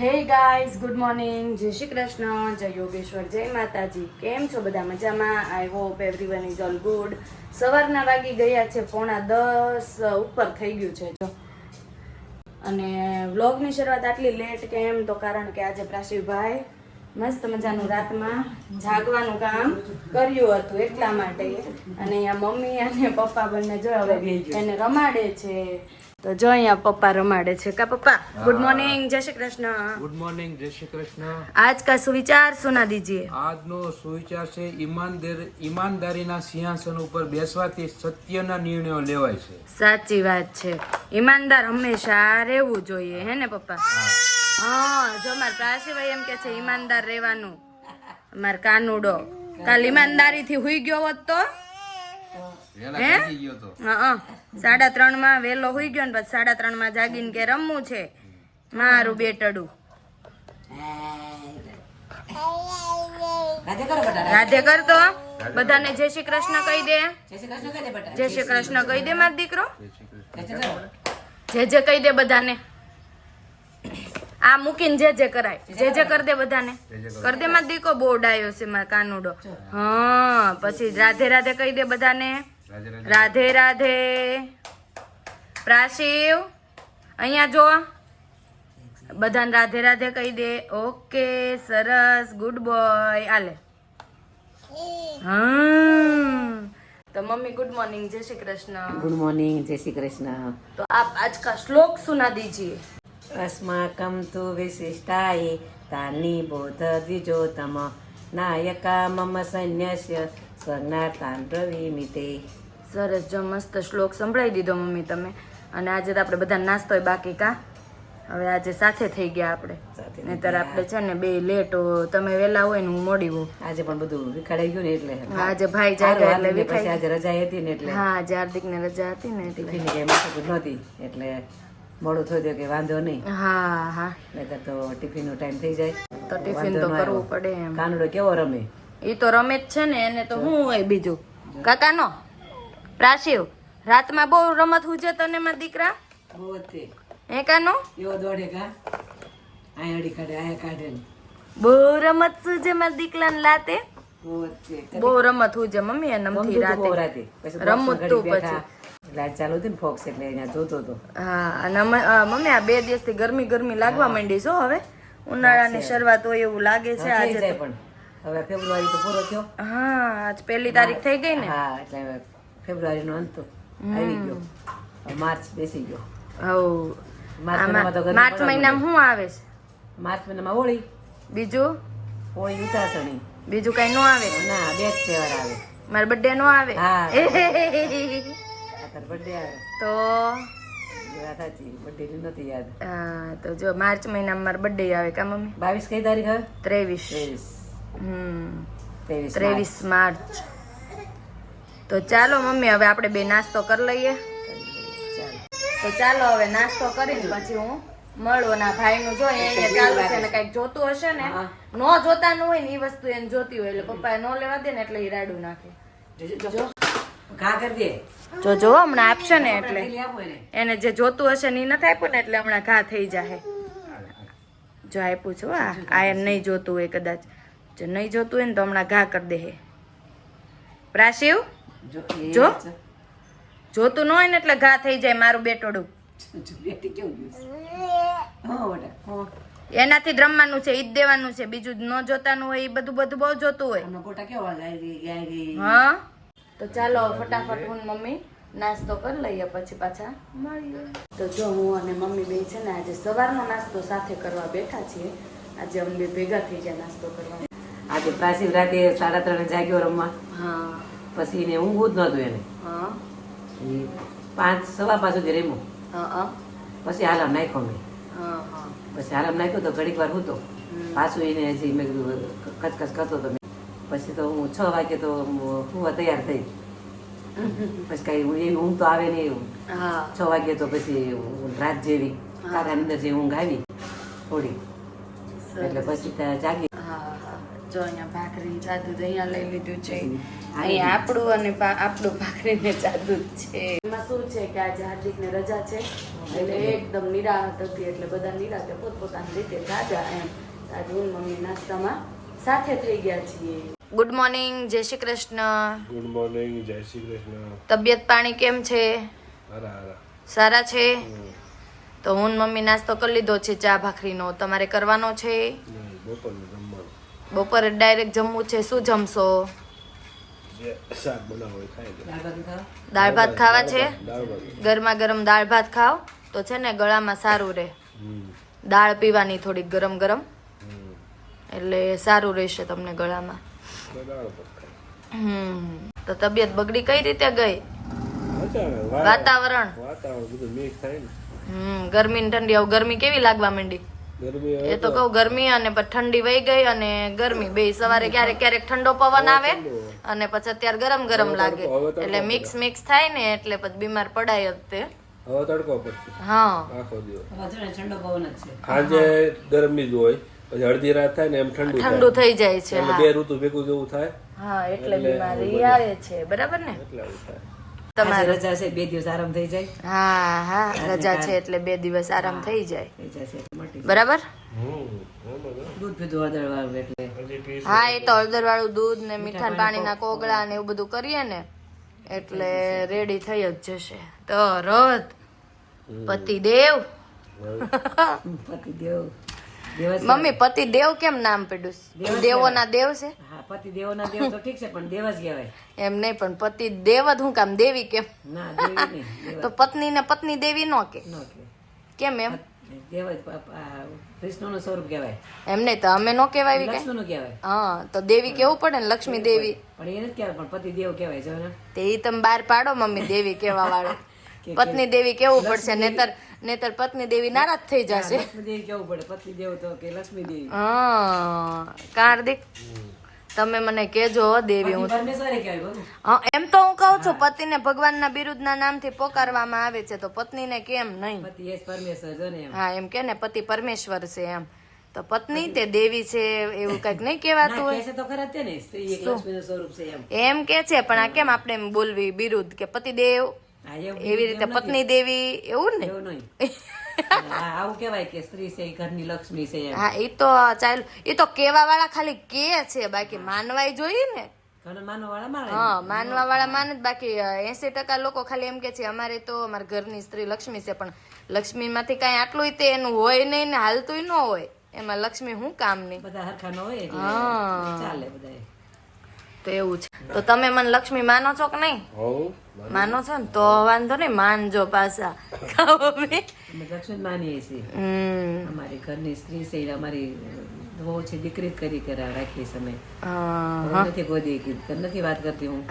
Hey guys good morning. જય શ્રી કૃષ્ણ. જય યોગેશ્વર જય માતાજી. કેમ છો બધા મજામાં? I hope everyone is all good સવારના વાગી ગયા છે પોણા દસ ઉપર થઈ ગયું છે જો. અને વ્લોગની શરૂઆત આટલી લેટ કેમ? તો કારણ કે આજે પ્રાસીભાઈ મસ્ત મજાનું રાતમાં જાગવાનું કામ કર્યું હતું એટલા માટે. અને અહીંયા મમ્મી અને પપ્પા બંને જો હવે એને રમાડે છે. તો જો અહીંયા પપ્પા રમાડે છે. કા પપ્પા? ગુડ મોર્નિંગ જય શ્રી કૃષ્ણ. ગુડ મોર્નિંગ જય શ્રી કૃષ્ણ. આજ કા સુવિચાર સુના દીજીએ? આજનો સુવિચાર છે ઈમાનદાર ઈમાનદારીના સિંહાસન ઉપર બેસવાથી સત્યના નિર્ણયો લેવાય છે. સાચી વાત છે. ઈમાનદાર હંમેશા રહેવું જોઈએ હે ને પપ્પા? હા જો મારા પ્રાસીભાઈ એમ કે છે ઈમાનદાર રહેવાનું. માર કાનુડો. કાલ ઈમાનદારીથી હુઈ ગયો હોત તો? હે? સાડા ત્રણમાં વેલો હુઈ ગયો ને પછી સાડા ત્રણમાં જાગીને કે રમવું છે. મારું બેટડું. રાધે રાધે. કરતો બધાને જય શ્રી કૃષ્ણ કહી દે. જય શ્રી કૃષ્ણ કહી દે બેટા. જય શ્રી કૃષ્ણ કહી દે મારો દીકરો. જે જે કહી દે બધાને. આ મૂકીને જે જે કરાય. જે જે કરી દે બધાને. કર. દે માં દીકો બોર્ડ આવ્યો છે મારા કાનુડો. હા પછી રાધે રાધે કહી દે બધાને. રાધે રાધે. પ્રાશિવ અહીંયા જો. બધાને રાધે રાધે કહી દે. ઓકે સરસ ગુડ બોય. આલે. હમ. તો મમ્મી ગુડ મોર્નિંગ. જય શ્રી કૃષ્ણ. ગુડ મોર્નિંગ જય શ્રી કૃષ્ણ. તો આપ આજ કા શ્લોક સુના દીજીએ. अस्माकं तु विशिष्टायै तानि बोधद्विजोतम नायका मम सन्न्यस्य स्वर्णातान् प्रवीमिते સરસ જો મસ્ત શ્લોક સંભળાવી દીધો મમ્મી તમે. અને આજે તો આપણે બધા નાસ્તો બાકી કા? હવે આજે સાથે થઈ ગયા આપણે. નહીતર આપણે છે ને બે લેટ તમે વેલા હોય ને હું મોડી હોઉં. આજે પણ બધું વિખાડાઈ ગયું ને એટલે. આજે ભાઈ જાગ્યા એટલે વિખાઈ આજે રજા હતી ને એટલે. હા આજે હાર્દિક ને રજા હતી ને એટલે. ટિફિનની કઈ માથાકૂટ નહોતી એટલે મોડું થઈ તો કે વાંધો નહીં. હા હા. નહીતર તો ટિફિનનો ટાઈમ થઈ જાય. તો ટિફિન તો કરવું પડે એમ. કાનડો કેવો રમે? એ તો રમે જ છે ને એને તો હું હોય બીજું. કાકાનો? પ્રાશિવ રાતમાં બહુ રમત હુજે તને માં દીકરા? બહુ હે કાનો? એવો દોડે કા? આય અડી કાઢે આય કાઢે. બહુ રમત સુજે માં દીકરાને લાતે? બહુ રમત હુજે મમ્મી નમથી ગમતું રાતે. બોક્સમાં તું પછી. લાઈટ ચાલુ હતી ને ફોક્સ એટલે અહીંયા જોતો હતો હા અને મમ્મી આ બે દિવસથી ગરમી ગરમી લાગવા માંડી છો હવે. ઉનાળાની શરૂઆત હોય એવું લાગે છે આજે પણ. હવે ફેબ્રુઆરી તો પૂરો થયો. હા આજ પહેલી તારીખ થઈ ગઈ ને. હા એટલે હવે ફેબ્રુઆરી નો અંત આવી ગયો. માર્ચ બેસી ગયો. હવ. માર્ચ મહિનામાં શું આવે છે? માર્ચ મહિનામાં હોળી. બીજું? હોળી ઉતાસણી. બીજું કઈ નો આવે? ના બે જ તહેવાર આવે. મારો બર્થડે નો આવે? આવે. તો? તો જો માર્ચ મહિનામાં મારો બર્થડે આવે કા મમ્મી? બાવીસ કઈ તારીખ હવે? ત્રેવીસ. ત્રેવીસ. ત્રેવીસ માર્ચ. તો ચાલો મમ્મી હવે આપણે બે નાસ્તો કરી લઈએ. ચાલો તો ચાલો હવે નાસ્તો કરીને પછી હું મળું ના ભાઈ નું જોઈએ અહીંયા ચાલુ છે ને કંઈક જોતું હશે ને નો જોતા જોતાનું હોય ને એ વસ્તુ એને જોતી હોય એટલે પપ્પા નો લેવા દે ને એટલે એ રાડું નાખે. જો ઘા કરી દે. જો જો હમણાં આપશે ને એટલે. એને. એને જે જોતું હશે ને એ નથી આપ્યું ને એટલે હમણાં ઘા થઈ જાય જો આપ્યું છું આ. આ એને નહીં જોતું હોય કદાચ. જો નહીં જોતું હોય ને તો હમણાં ઘા કરી દે પ્રાશિવ? જો. જોતું ન હોય ને એટલે ઘા થઈ જાય મારું બેટોડું. એનાથી જ રમવાનું છે ઈ જ દેવાનું છે. બીજું ન જોતાનું હોય એ બધું બધું બહુ જોતું હોય. હા? તો ચાલો ફટાફટ હું મમ્મી નાસ્તો કરી લઈએ પછી પાછા મળીએ. તો જો હું અને મમ્મી બે છે ને આજે સવારનો નાસ્તો સાથે કરવા બેઠા છીએ. આજે અમે બે ભેગા થઈ ગયા નાસ્તો કરવા. આજે પ્રાચીન રાતે સાડા ત્રણે જાગ્યો રમવા. હા. પછી એને ઊંઘવું જ નહોતું એને. પાંચ સવા પાંચ સુધી હા પછી આરામ નાખ્યો મેં. પછી આરામ નાખ્યો તો ઘડીક વાર હતો. પાછું એને હજી મેં કીધું કચકચ કરતો હતો મેં. પછી તો હું છ વાગે તો હું તૈયાર થઈ. પછી કઈ એવી ઊંઘ તો આવે નહીં એવું. છ વાગે તો પછી રાત જેવી. તારા અંદર જે ઊંઘ આવી થોડી. એટલે પછી ત્યાં જાગી. જો અહીંયા ભાખરી જાદુ અહીંયા લઈ લીધું છે. અહીંયા આપણું અને આપણું ભાખરી ને જાદુ છે. એમાં શું છે કે આજે હાર્દિક ને રજા છે. એટલે એકદમ નિરાહત હતી એટલે બધા નિરાતે પોતપોતાની રીતે જાજા એમ. આજે હું મમ્મી નાસ્તામાં સાથે થઈ ગયા છીએ. ગુડ મોર્નિંગ જય શ્રી કૃષ્ણ. ગુડ મોર્નિંગ જય શ્રી કૃષ્ણ. તબિયત પાણી કેમ છે? સારા છે? તો હું મમ્મી નાસ્તો કરી લીધો છે ચા ભાખરીનો. તમારે કરવાનો છે? બપોરનું બપોરે ડાયરેક્ટ જમવું છે શું જમશો? દાળ ભાત ખાવા છે? ગરમા ગરમ દાળ ભાત ખાવ તો છે ને ગળામાં સારું રહે. દાળ પીવાની થોડીક ગરમ ગરમ. એટલે સારું રહેશે તમને ગળામાં. હમ. તો તબિયત બગડી કઈ રીતે ગઈ? વાતાવરણ વાતાવરણ. બધું મિક્સ થાય ને. હમ. ગરમી ને ઠંડી આવું ગરમી કેવી લાગવા માંડી? એ તો કહું ગરમી અને ઠંડી વહી ગઈ અને ગરમી બે સવારે ક્યારેક ક્યારેક ઠંડો પવન આવે અને પછી અત્યારે ગરમ ગરમ લાગે. એટલે મિક્સ મિક્સ થાય ને એટલે પછી બીમાર પડાય જ તે. હવે તડકો પડશે. હા. આખો દિવસ. હવે ઠંડો પવન જ છે. આજે ગરમી જ હોય પછી અડધી રાત થાય ને એમ ઠંડુ ઠંડુ થઈ જાય છે બે ઋતુ ભેગું જેવું થાય. હા એટલે બીમારી આવે છે બરાબર ને? એટલે આવું થાય. આજે રજા છે બે દિવસ આરામ થઈ જાય. હા હા રજા છે એટલે બે દિવસ આરામ થઈ જાય. બરાબર? દૂધ પીધું હળદર વાળું એટલે. હા એ તો હળદર વાળું દૂધ ને મીઠા પાણીના કોગળા ને એવું બધું કરીએ ને એટલે રેડી થઈ જ જશે. તો રદ પતિ પતિદેવ. પતિ દેવ દેવ મમ્મી કેમ નામ પડ્યું દેવોના દેવ છે? પતિ પતિ દેવોના દેવ તો ઠીક છે પણ દેવ જ કહેવાય એમ નહીં પણ પતિ દેવ જ હું કામ દેવી કેમ? ના દેવી નહીં તો પત્ની ને પત્ની દેવી નો કે? કેમ એમ? દેવ જ વિષ્ણુનું સ્વરૂપ કહેવાય. એમ નહીં તો અમે નો કહેવાય લક્ષ્મીનું કહેવાય. હા તો દેવી કેવું પડે ને લક્ષ્મી દેવી? પણ એ નથી કહેવાય પણ પતિ દેવ કહેવાય છે તે ઈ તમે બહાર પાડો મમ્મી દેવી કહેવા વાળો પત્ની દેવી કેવું પડશે? નેતર નેતર પત્ની દેવી નારાજ થઈ જશે. દેવી કેવું પડે? પત્ની દેવ તો કે લક્ષ્મી દેવી. હા કાર્તિક તમે મને કેજો દેવી હું હા એમ તો હું કહું છું પતિને ભગવાનના બિરુદના નામથી પોકારવામાં આવે છે તો પત્નીને કેમ નહીં? પતિ ને હા એમ કે ને પતિ પરમેશ્વર છે એમ. તો પત્ની તે દેવી છે એવું કંઈક નહીં કેવાતું હોય? તો ખરા જ ને સ્ત્રી એક લક્ષ્મીનું સ્વરૂપ છે એમ. એમ કે છે પણ આ કેમ આપણે એમ બોલવી બિરુદ કે પતિ દેવ? એવું રીતે પત્ની દેવી એવું ને? એવું નહીં. હા, આવું કેવાય કે સ્ત્રી છે ઘરની લક્ષ્મી છે હા એ તો ચાલ એ તો કેવા વાળા ખાલી કે છે બાકી માનવાય જોઈએ ને. માનવા વાળા હા માનવા વાળા માને જ બાકી એસી ટકા લોકો ખાલી એમ કે છે અમારે તો અમારા ઘરની સ્ત્રી લક્ષ્મી છે પણ લક્ષ્મી માંથી કઈ આટલું તે એનું હોય નહીં ને હાલતું ન હોય. એમાં લક્ષ્મી શું નહીં બધા હરખા ન હોય હા. ચાલે બધા તો એવું છે. તો તમે મને લક્ષ્મી માનો છો કે નહીં? માનો. છો ને? તો વાંધો નહીં માનજો પાછા. લક્ષ્મી માનીએ છીએ. અમારી ઘરની સ્ત્રી છે અમારી વહુ છે દીકરી કરી કરા રાખી સમય નથી કોઈ કીધું નથી વાત કરતી હું.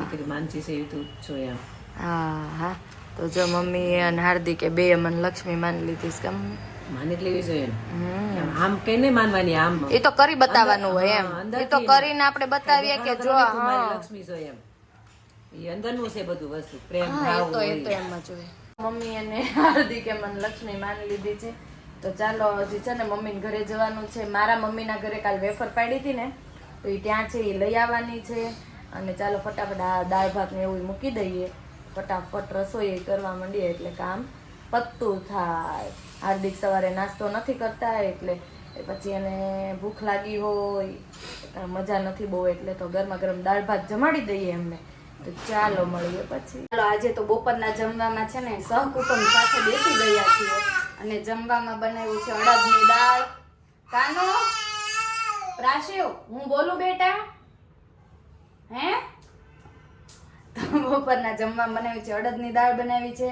દીકરી માનસી છે એ તું છો એમ. હા હા. તો જો મમ્મી અને હાર્દિકે બે મને લક્ષ્મી માની લીધી છે કેમ માની જ લેવી જોઈએ ને. આમ આમ નહીં માનવાની આમ. એ તો કરી બતાવવાનું હોય એમ. એ તો કરીને આપણે બતાવીએ કે જો લક્ષ્મી જોઈએ એમ. એ અંદરનું છે બધું વસ્તુ પ્રેમ ભાવ તો એ તો એમ જ હોય. મમ્મી અને હાર્દિકે મને લક્ષ્મી માની લીધી છે. તો ચાલો હજી છે ને મમ્મીને ઘરે જવાનું છે. મારા મમ્મીના ઘરે કાલ વેફર પાડી હતી ને તો એ ત્યાં છે એ લઈ આવવાની છે. અને ચાલો ફટાફટ આ દાળ ભાત ને એવું મૂકી દઈએ. ફટાફટ રસોઈ કરવા માંડીએ એટલે કામ પત્તું થાય. હાર્દિક સવારે નાસ્તો નથી કરતા, એટલે પછી એને ભૂખ લાગી હોય મજા નથી બહુ, એટલે તો ગરમા ગરમ દાળ ભાત જમાડી દઈએ એમને. તો ચાલો મળીએ પછી. ચાલો, આજે તો બપોરના જમવામાં છે ને સહકુટુંબ સાથે બેસી ગયા છીએ અને જમવામાં બનાવ્યું છે અડદની દાળ. કાનો? પ્રાશિવ હું બોલું બેટા? હે? તો બપોરના જમવામાં બનાવ્યું છે અડદની દાળ બનાવી છે.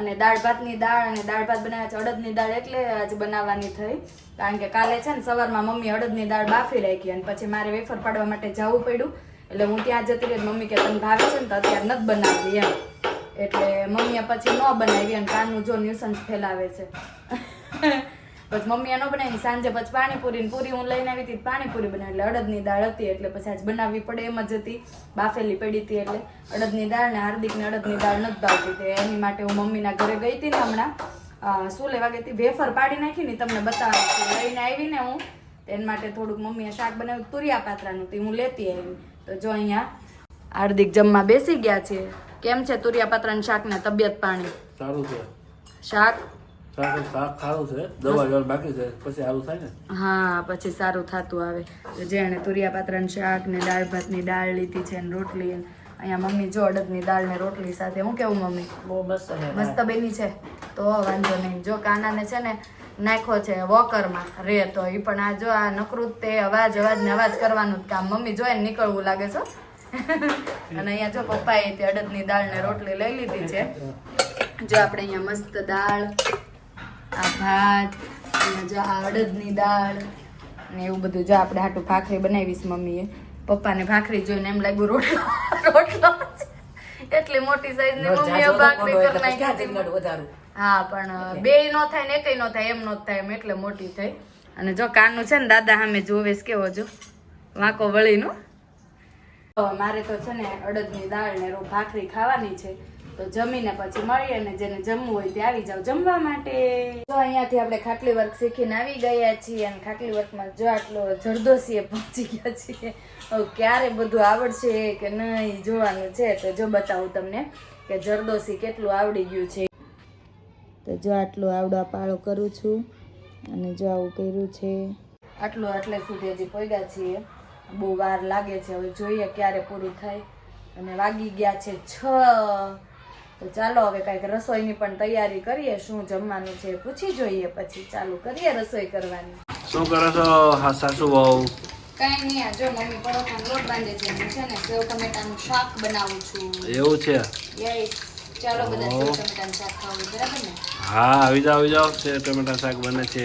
અને દાળ ભાતની દાળ અને દાળ ભાત બનાવ્યા છે. અડદની દાળ એટલે આજે બનાવવાની થઈ. કારણ કે કાલે છે ને સવારમાં મમ્મી અડદની દાળ બાફી રાખી અને પછી મારે વેફર પાડવા માટે જવું પડ્યું. એટલે હું ત્યાં જતી રહી મમ્મી કે તને ભાવે છે ને તો અત્યારે નથી બનાવવી એમ. એટલે મમ્મીએ પછી ન બનાવી અને કાનનું જો ન્યુસન્સ ફેલાવે છે. પછી મમ્મી ન બનાવી સાંજે પછી પાણીપુરી ને પૂરી હું લઈને આવી હતી પાણીપુરી બનાવી એટલે અડદની દાળ હતી એટલે પછી આજ બનાવવી પડે એમ જ હતી. બાફેલી પડી હતી એટલે અડદની દાળ ને હાર્દિકને અડદની દાળ નથી ભાવતી એની માટે હું મમ્મીના ઘરે ગઈ હતી ને હમણાં. શું લેવા ગઈ હતી વેફર પાડી નાખી ને તમને બતાવું લઈને આવી ને હું. એના માટે થોડુંક મમ્મીએ શાક બનાવ્યું તુરિયા પાત્રાનું તે હું લેતી આવી. તો જો અહીંયા હાર્દિક જમવા બેસી ગયા છે. કેમ છે તુરિયા પાત્રાનું શાક ને તબિયત પાણી? સારું છે. શાક શાક શાક છે. દવા બાકી છે. પછી સારું થાય ને? હા પછી સારું થતું આવે. તો જેણે તુરિયા પાત્રાનું શાક ને દાળ ભાતની દાળ લીધી છે ને રોટલી અહીંયા મમ્મી જો અડદની દાળ ને રોટલી સાથે. હું કેવું મમ્મી? બહુ મસ્ત મસ્ત બેની છે? તો વાંધો નહીં. જો કાનાને છે ને નાખ્યો છે વોકરમાં રે તો એ પણ આ જો આ નકરું તે અવાજ અવાજ ને અવાજ કરવાનું જ કામ. મમ્મી જોઈને નીકળવું લાગે છે. અને અહીંયા જો પપ્પાએ તે અડદની દાળ ને રોટલી લઈ લીધી છે. જો આપણે અહીંયા મસ્ત દાળ આ ભાત અને જો આ અડદની દાળ ને એવું બધું. જો આપણે હાટું ભાખરી બનાવીશ મમ્મીએ. પપ્પાને ભાખરી જોઈને એમ લાગ્યું રોટલો રોટલો એટલી મોટી સાઈઝની મમ્મીએ ભાખરી કરી નાખી વધારું. હા પણ બે નો થાય ને એકય નો થાય એમ નો થાય એમ એટલે મોટી થઈ. અને જો કાનું છે ને દાદા સામે જોવે કેવો જો વાંકો વળીનું. મારે તો છે ને અડદની દાળ ને રો ભાખરી ખાવાની છે. તો જમીને પછી મળીએ અને જેને જમવું હોય તે આવી જાવ જમવા માટે. જો અહીંયાથી આપણે ખાટલી વર્ક શીખીને આવી ગયા છીએ અને ખાટલી વર્કમાં જો આટલો જરદોશીએ પહોંચી ગયા છીએ ક્યારે બધું આવડશે કે નહીં જોવાનું છે? તો જો બતાવું તમને કે જરદોશી કેટલું આવડી ગયું છે. તો જો આટલું આવડા પાળો કરું છું અને જો આવું કર્યું છે. આટલું આટલે સુધી હજી પોગ્યા છીએ. બહુ વાર લાગે છે, હવે જોઈએ ક્યારે પૂરું થાય. અને વાગી ગયા છે છ. તો ચાલો હવે કાંઈક રસોઈની પણ તૈયારી કરીએ શું જમવાનું છે પૂછી જોઈએ પછી. ચાલુ કરીએ રસોઈ કરવાની. શું કરો છો હા સાસુ બહુ કઈ નહીં આ જો મમ્મી પરોઠાનો લોટ બાંધે છે હું છે ને સેવ ટમેટાનું શાક બનાવું છું. એવું છે? યસ ચાલો બધા સેવ ટમેટાનું શાક ખાવું બરાબર ને? હા આવી જાઓ આવી જાઓ. છે ટમેટા શાક બને છે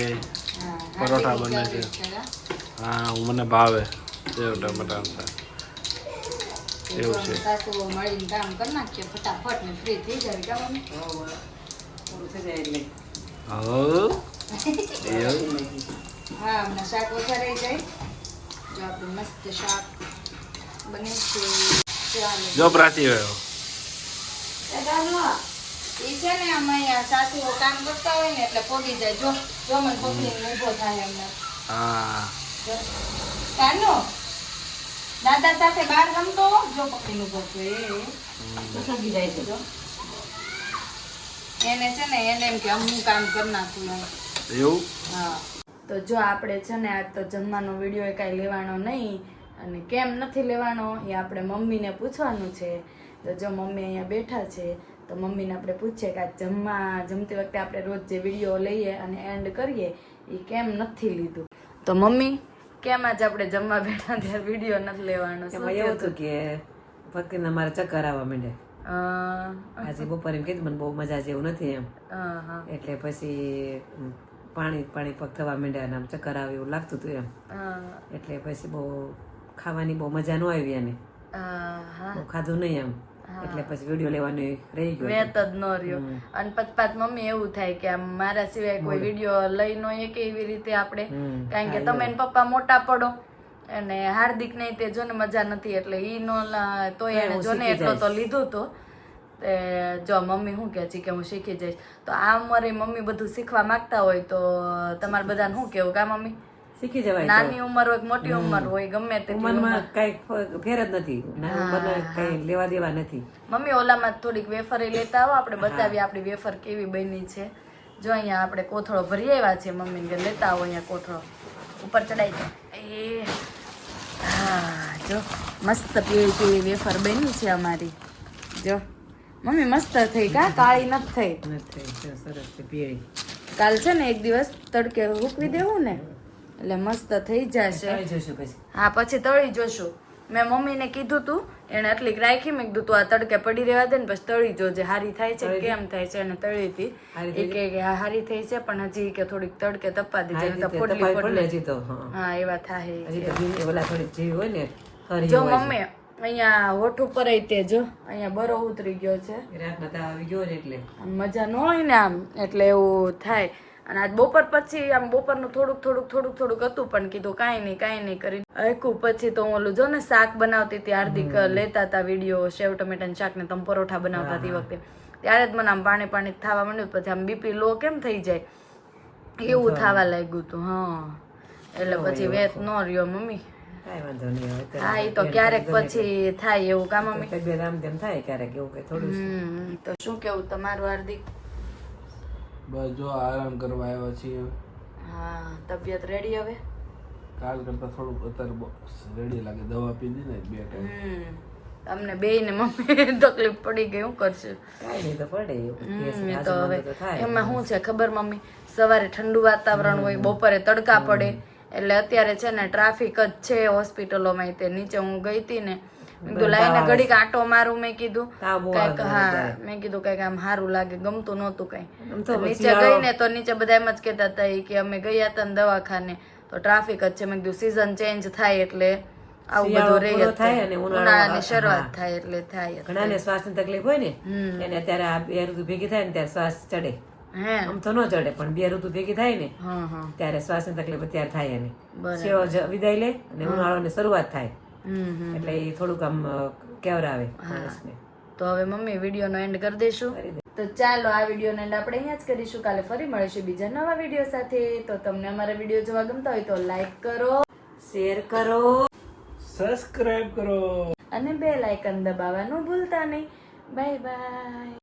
પરોઠા બને છે. હા. હા? હું મને ભાવે સેવ ટમેટાનું શાક. એવું છે. સાસુઓ મળીને કામ કરી નાખીએ ફટાફટ ને ફ્રી થઈ જાય કામ પૂરું થઈ જાય એટલે. હા હમણાં શાક વધારે જાય જો આપણું મસ્ત શાક બને છે. જો પ્રાચી ગયો એ છે ને અમે અહીંયા સાસુઓ કામ કરતા હોય ને એટલે પોગી જાય. જો જો મને પકડીને ઊભો થાય એમને હા. કાનો? દાદા સાથે બહાર રમતો? જો એ, એ. તો સમજી જાય છે એને છે ને એને એમ કે હું કામ કરી નાખું એવું? હા. તો જો આપણે છે ને આજ તો જમવાનો વીડિયો એ કાંઈ લેવાનો નહીં અને કેમ નથી લેવાનો એ આપણે મમ્મીને પૂછવાનું છે. તો જો મમ્મી અહીંયા બેઠા છે તો મમ્મીને આપણે પૂછીએ કે આ જમવા જમતી વખતે આપણે રોજ જે વીડિયો લઈએ અને એન્ડ કરીએ એ કેમ નથી લીધું? તો મમ્મી કેમ આજ આપણે જમવા બેઠા ત્યારે વીડિયો નથી લેવાનો? એવું હતું કે ફકીરને મારે ચક્કર આવવા માંડે. આજે બપોરે એમ કીધું મને બહુ મજા જેવું નથી એમ. એટલે પછી પાણી પાણી પગ થવા માંડ્યા અને આમ ચક્કર આવે એવું લાગતું હતું એમ. એટલે પછી બહુ ખાવાની બહુ મજા ન આવી એને ખાધું નહીં એમ. એટલે પછી વીડિયો લેવાનો રહી ગયો વેત જ ન રહ્યો. અને પચપાત મમ્મી એવું થાય કે મારા સિવાય કોઈ વીડિયો લઈ નો એક એવી રીતે આપણે. કારણ કે તમે ને પપ્પા મોટા પડો અને હાર્દિક ને તે જોને મજા નથી એટલે ઈ નો તો એને જો ને એટલો તો લીધું તો. તે જો મમ્મી શું કહે છે કે હું શીખી જઈશ. તો આ ઉંમરે મમ્મી બધું શીખવા માંગતા હોય તો તમારે બધાને શું કેવું કા મમ્મી? શીખી જવાય નાની ઉંમર હોય મોટી ઉંમર હોય ગમે તે ઉંમરમાં કઈ ફેર જ નથી. નાની ઉંમરમાં કઈ લેવા દેવા નથી. મમ્મી ઓલામાં થોડીક વેફર લેતા આવો. આપણે બતાવીએ આપણી વેફર કેવી બની છે. જો અહીંયા આપણે કોથળો ભરી આવ્યા છે મમ્મી કે લેતા આવો અહીંયા કોથળો. ઉપર ચડાઈ જાય એ હા જો. મસ્ત પીળી પીળી વેફર બની છે અમારી. જો. મમ્મી મસ્ત થઈ કા? કાળી નથી થઈ? નથી સરસ છે પીળી. કાલ છે ને એક દિવસ તડકે હૂકવી દેવું ને? એટલે મસ્ત થઈ જશે. હા પછી તળી જોશું. મેં મમ્મીને કીધું તું એને આટલી રાખી મેં કીધું તું આ તડકે પડી રહેવા દે ને પછી તળી જોજે. હારી થાય છે કેમ થાય છે અને તળી હતી. એ કે હારી થઈ છે પણ હજી કે થોડીક તડકે તપવા હા, તો હજી તો હા. એવા થાય. જો મમ્મી અહીંયા હોઠ ઉપર તે જો અહીંયા બરો ઉતરી ગયો છે. આવી ગયો એટલે. મજા ન હોય ને આમ એટલે એવું થાય. અને આજ બપોર પછી આમ બપોરનું થોડુંક થોડુંક થોડુંક થોડુંક હતું પણ કીધું કાંઈ નહીં કાંઈ નહીં કરી આખું પછી તો હું ઓલું જો ને શાક બનાવતી હતી હાર્દિક લેતા હતા વીડિયો સેવ ટમેટાનું શાક ને તમે પરોઠા બનાવતા હતી વખતે. ત્યારે જ મને આમ પાણી પાણી થવા માંડ્યું પછી આમ બીપી લો કેમ થઈ જાય? એવું થવા લાગ્યું હતું હા. એટલે પછી વેત ન રહ્યો મમ્મી. હા એ તો ક્યારેક પછી થાય એવું કામ મમ્મી? રામધેમ થાય ક્યારેક એવું કે થોડું તો શું કેવું તમારું હાર્દિક? બસ જો આરામ કરવા આવ્યા છીએ. હા તબિયત રેડી હવે? કાલ કરતા થોડુંક અત્યારે રેડી લાગે દવા પીધી ને બે ટાઈમ. હમ તમને બે ને મમ્મી તકલીફ પડી ગઈ હું કરશું? કાંઈ તો પડે તો હવે એમાં શું છે ખબર મમ્મી? સવારે ઠંડુ વાતાવરણ હોય બપોરે તડકા પડે. એટલે અત્યારે છે ને ટ્રાફિક જ છે હોસ્પિટલોમાં તે નીચે હું ગઈ હતી ને કીધું લાઈને ઘડીક આટો મારું મેં કીધું. કંઈક હા મેં કીધું કંઈક આમ સારું લાગે ગમતું નહોતું કઈ. નીચે ગઈ ને તો નીચે બધા એમ જ કહેતા હતા કે અમે ગયા હતા ને દવાખાને તો ટ્રાફિક જ છે. મેં કીધું સીઝન ચેન્જ થાય એટલે આવું બધું રહે થાય અને ઉનાળાની શરૂઆત થાય એટલે થાય જ. ઘણાને શ્વાસની તકલીફ હોય ને એને અત્યારે આ બે ઋતુ ભેગી થાય ને ત્યારે શ્વાસ ચડે. આમ તો ન ચડે પણ બે ઋતુ ભેગી થાય ને ત્યારે શ્વાસની તકલીફ અત્યારે થાય એને. વિદાય લે અને ઉનાળાની શરૂઆત થાય. એટલે એ થોડુંક આમ કેવરાવે માણસને. તો હવે મમ્મી વિડીયોનો એન્ડ કરી દઈશું તો ચાલો આ વિડીયોનો એન્ડ આપણે અહીંયા જ કરીશું. કાલે ફરી મળીશું બીજા નવા વીડિયો સાથે. તો તમને અમારા વીડિયો જોવા ગમતા હોય તો લાઈક કરો. શેર કરો. સબસ્ક્રાઇબ કરો. અને બે લાઇકન દબાવવાનું ભૂલતા નહીં. Bye bye